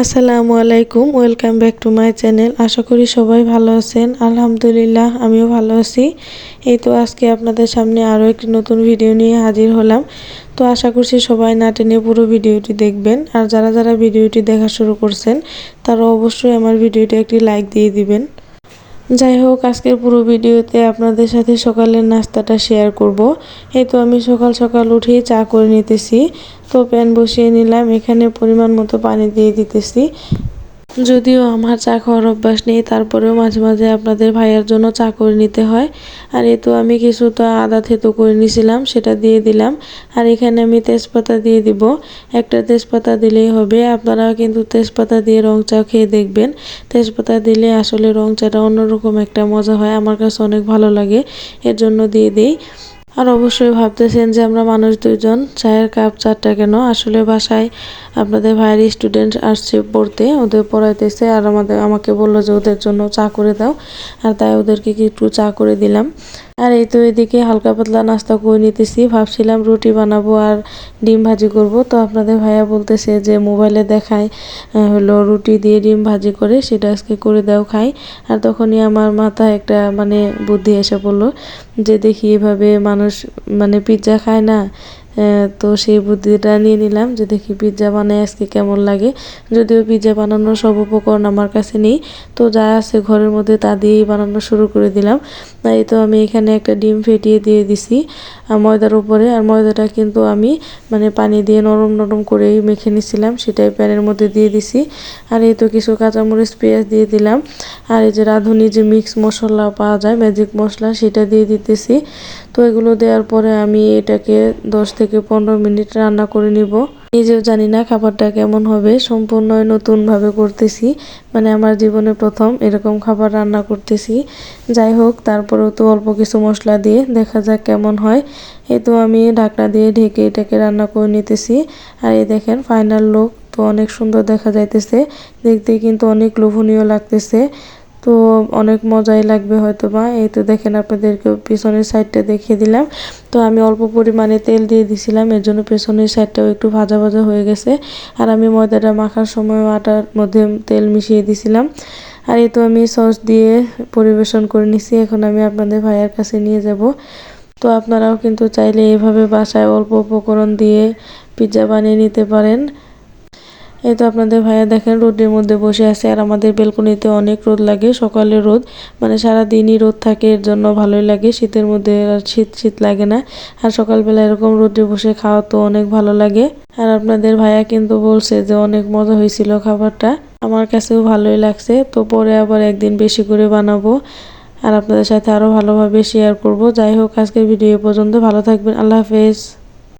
আসসালামু আলাইকুম, welcome back to my channel. আশা করি সবাই ভালো আছেন। আলহামদুলিল্লাহ, আমিও ভালো আছি। এই তো আজকে আপনাদের সামনে আরও একটি নতুন ভিডিও নিয়ে হাজির হলাম। তো আশা করছি সবাই না টেনে পুরো ভিডিওটি দেখবেন। আর যারা যারা ভিডিওটি দেখা শুরু করছেন, তারা অবশ্যই আমার ভিডিওটি একটি লাইক দিয়ে দিবেন। যাই হোক, আজকের পুরো ভিডিওতে আপনাদের সাথে সকালের নাস্তাটা শেয়ার করব। এই তো আমি সকাল সকাল উঠেই চা করে নিতেছি। তো প্যান বসিয়ে নিলাম, এখানে পরিমাণ মতো পানি দিয়ে দিতেছি। যদিও আমার চা খাওয়ার অভ্যাস নেই, তারপরেও মাঝে মাঝে আপনাদের ভাইয়ের জন্য চা করে নিতে হয়। আর এই তো আমি কিছুটা আদা থেতো করে নিয়েছিলাম, সেটা দিয়ে দিলাম। আর এখানে আমি তেজপাতা দিয়ে দিব। একটা তেজপাতা দিলেই হবে। আপনারা কিন্তু তেজপাতা দিয়ে রং চা খেয়ে দেখবেন। তেজপাতা দিলে আসলে রং চাটা অন্যরকম একটা মজা হয়। আমার কাছে অনেক ভালো লাগে। এর জন্য দিয়ে দিই। আর অবশ্যই ভাবতেছেন যে আমরা মানুষ দুজন চায়ের কাপ চারটা কেন? আসলে বাসায় আপনাদের ভাইয়ের স্টুডেন্ট আসছে পড়তে, ওদের পড়াইতেছে আর আমাদের, আমাকে বলল যে ওদের জন্য চা করে দাও। আর তাই ওদেরকে একটু চা করে দিলাম। আর এই তো এদিকে হালকা পাতলা নাস্তা করে নিতেছি। ভাবছিলাম রুটি বানাবো আর ডিম ভাজি করব। তো আপনাদের ভাইয়া বলতেছে যে মোবাইলে দেখায় হলো রুটি দিয়ে ডিম ভাজি করে, সেটা আজকে করে দাও খাই। আর তখনই আমার মাথায় একটা মানে বুদ্ধি এসে পড়ল যে দেখি এভাবে মানুষ মানে পিৎজা খায় না। তো সেই বুদ্ধিটা নিয়ে নিলাম যে দেখি পিৎজা বানাই, আজকে কেমন লাগে। যদিও পিৎজা বানানোর সব উপকরণ আমার কাছে নেই, তো যা আছে ঘরের মধ্যে তা দিয়েই বানানো শুরু করে দিলাম। তাই তো আমি এখানে একটা ডিম ফেটিয়ে দিয়ে দিছি ময়দার উপরে। আর ময়দাটা কিন্তু আমি মানে পানি দিয়ে নরম নরম করেই মেখে নিছিলাম, সেটাই প্যানের মধ্যে দিয়ে দিছি। আর এই তো কিছু কাঁচামরিচ, পেঁয়াজ দিয়ে দিলাম। আর এই যে রাঁধুনি যে মিক্স মশলা পাওয়া যায় ম্যাজিক মশলা, সেটা দিয়ে দিতেছি। তো এগুলো দেওয়ার পরে আমি এটাকে দশ থেকে পনেরো মিনিট রান্না করে নিব। নিজেও জানি না খাবারটা কেমন হবে সম্পূর্ণ নতুনভাবে করতেছি। মানে আমার জীবনে প্রথম এরকম খাবার রান্না করতেছি। যাই হোক, তারপরেও তো অল্প কিছু মশলা দিয়ে দেখা যাক কেমন হয়। এই তো আমি ঢাকনা দিয়ে ঢেকে এটাকে রান্না করে নিতেছি। আর এই দেখেন ফাইনাল লুক তো অনেক সুন্দর দেখা যাইতেছে। দেখতে কিন্তু অনেক লোভনীয় লাগতেছে। তো অনেক মজাই লাগবে হয়তো বা এই তো দেখেন আপনাদেরকে পেছনের সাইডটা দেখিয়ে দিলাম। তো আমি অল্প পরিমাণে তেল দিয়ে দিছিলাম, এর জন্য পেছনের সাইডটাও একটু ভাজা ভাজা হয়ে গেছে। আর আমি ময়দাটা মাখার সময় আটার মধ্যে তেল মিশিয়ে দিছিলাম। আর এই তো আমি সস দিয়ে পরিবেশন করে নিছি। এখন আমি আপনাদের ভাইয়ার কাছে নিয়ে যাব। তো আপনারাও কিন্তু চাইলে এভাবে বাসায় অল্প উপকরণ দিয়ে পিৎজা বানিয়ে নিতে পারেন। এই তো আপনাদের ভাইয়া দেখেন, রোদের মধ্যে বসে আছে। আর আমাদের বেলকনিতে অনেক রোদ লাগে, সকালে রোদ। মানে সারা দিনই রোদ থাকে, এর জন্য ভালোই লাগে। শীতের মধ্যে আর শীত শীত লাগে না। আর সকালবেলা এরকম রোদে বসে খাওয়া তো অনেক ভালো লাগে। আর আপনাদের ভাইয়া কিন্তু বলছে যে অনেক মজা হয়েছিল খাবারটা। আমার কাছেও ভালোই লাগছে। তো পরে আবার একদিন বেশি করে বানাবো। আর আপনাদের সাথে আরও ভালোভাবে শেয়ার করব। যাই হোক, আজকের ভিডিও পর্যন্ত। ভালো থাকবেন। আল্লাহ হাফেজ।